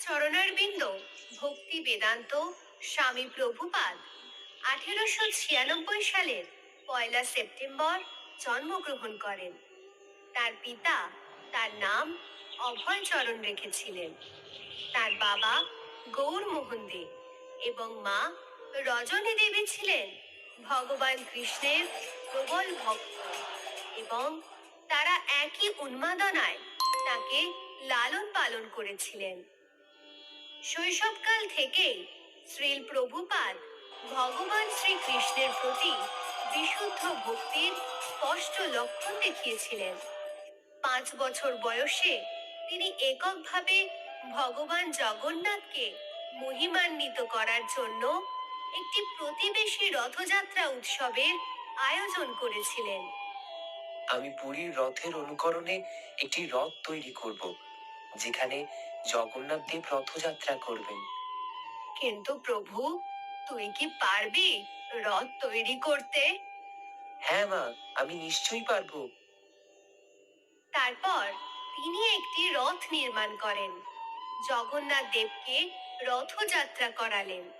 চরণারবিন্দ ভক্তি বেদান্ত, স্বামী প্রভুপাদ। আঠেরোশো ছিয়ানব্বই সালের পয়লা সেপ্টেম্বর জন্মগ্রহণ করেন। তার পিতা তার নাম অভয় চরণ রেখেছিলেন। তার বাবা গৌর মোহন দে এবং মা রজনী দেবী ছিলেন ভগবান কৃষ্ণের প্রবল ভক্ত এবং তারা একই উন্মাদনায় তাকে লালন পালন করেছিলেন। শৈশবকাল থেকেই শ্রীল প্রভুপাদ ভগবান শ্রীকৃষ্ণের প্রতি বিশুদ্ধ ভক্তির স্পষ্ট লক্ষণ দেখিয়েছিলেন। পাঁচ বছর বয়সে তিনি এককভাবে ভগবান জগন্নাথকে মহিমান্বিত করার জন্য একটি প্রতিবেশী রথযাত্রা উৎসবের আয়োজন করেছিলেন। আমি পুরীর রথের অনুকরণে একটি রথ তৈরি করব, যেখানে জগন্নাথ দেব রথযাত্রা করবেন। কিন্তু প্রভু তুই কি পারবি রথ তৈরি করতে? হ্যাঁ মা আমি নিশ্চয়ই পারব। তারপর তিনি একটি রথ নির্মাণ করেন। জগন্নাথ দেবকে রথযাত্রা করালেন।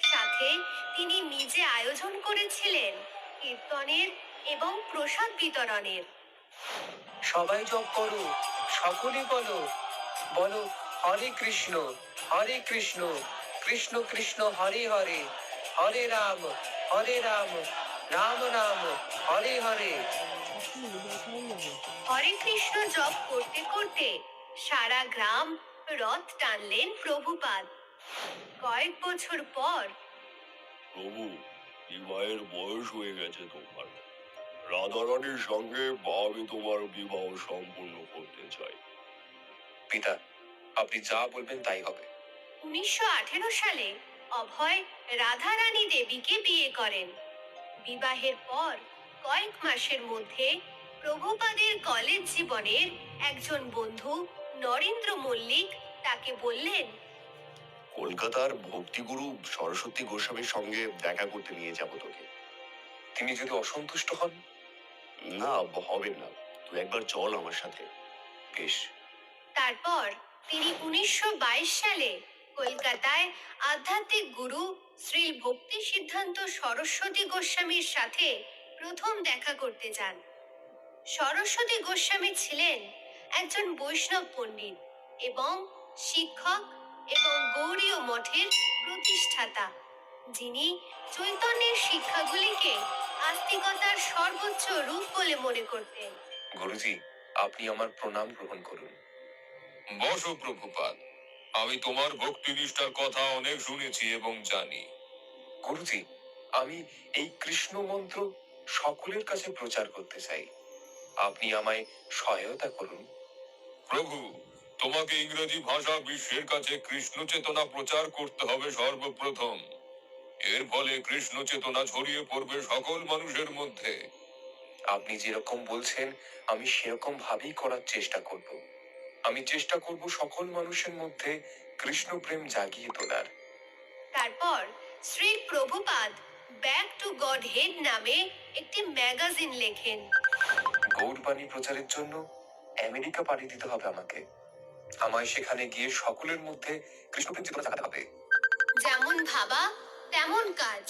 সাথে তিনি নিজে আয়োজন করেছিলেন কীর্তনের এবং প্রসাদ বিতরণের। সবাই জপ করো সকলে বলো বলো হরে কৃষ্ণ হরে কৃষ্ণ কৃষ্ণ কৃষ্ণ হরে হরে হরে রাম হরে রাম রাম রাম হরে হরে। হরে কৃষ্ণ জপ করতে করতে সারা গ্রাম রথ টানলেন প্রভুপাদ। কয়েক বছর পর প্রভু বিবাহের বয়স হয়ে গেছে তোমার। রাধারানীর সঙ্গে আমি তোমার বিবাহ সম্পূর্ণ করতে চাই। পিতা আপনি যা বলবেন তাই হবে। উনিশশো আঠেরো সালে অভয় রাধারানী দেবীকে বিয়ে করেন। বিবাহের পর কয়েক মাসের মধ্যে প্রভুপাদের কলেজ জীবনের একজন বন্ধু নরেন্দ্র মল্লিক তাকে বললেন কলকাতার ভক্তিগুরু সরস্বতী গোস্বামীর সঙ্গে দেখা করতে নিয়ে যাব তোকে। তিনি যদি অসন্তুষ্ট হন? না হবে না। তুই একবার চল আমার সাথে। বেশ। তারপর তিনি উনিশশো সালে কলকাতায় আধ্যাত্মিক গুরু শ্রী ভক্তি সিদ্ধান্ত সরস্বতী গোস্বামীর সাথে প্রথম দেখা করতে যান। সরস্বতী গোস্বামী ছিলেন একজন বৈষ্ণব পণ্ডিত এবং শিক্ষক এবং গৌরীয় মঠের প্রতিষ্ঠাতা, যিনি চৈতন্যের শিক্ষাগুলিকে আস্তিকতার সর্বোচ্চ রূপ বলে মনে করতেন। গুরুজি, আপনি আমার প্রণাম গ্রহণ করুন। বসো প্রভুপাদ। আমি তোমার ভক্তি নিষ্ঠার কথা অনেক শুনেছি এবং জানি। গুরুজি আমি এই কৃষ্ণ মন্ত্র সকলের কাছে প্রচার করতে চাই। আপনি আমায় সহায়তা করুন। প্রভু তোমাকে ইংরেজি ভাষা বিশ্বের কাছে কৃষ্ণ চেতনা প্রচার করতে হবে সর্বপ্রথম। এর ফলে কৃষ্ণ চেতনা ছড়িয়ে পড়বে সকল মানুষের মধ্যে। আপনি যেরকম বলছেন আমি সেরকম ভাবেই করার চেষ্টা করব। আমি চেষ্টা করব সকল মানুষের মধ্যে কৃষ্ণ প্রেম জাগিয়ে তোলার। তারপর Shri Prabhupada back to Godhead নামে একটি ম্যাগাজিন লেখেন। গৌরবাণী প্রচারের জন্য আমেরিকা পাড়ি দিতে হবে আমাকে। আমায় সেখানে গিয়ে সকলের মধ্যে কৃষ্ণপ্রেম চেতনা জাগাতে হবে। যেমন ভাবা তেমন কাজ।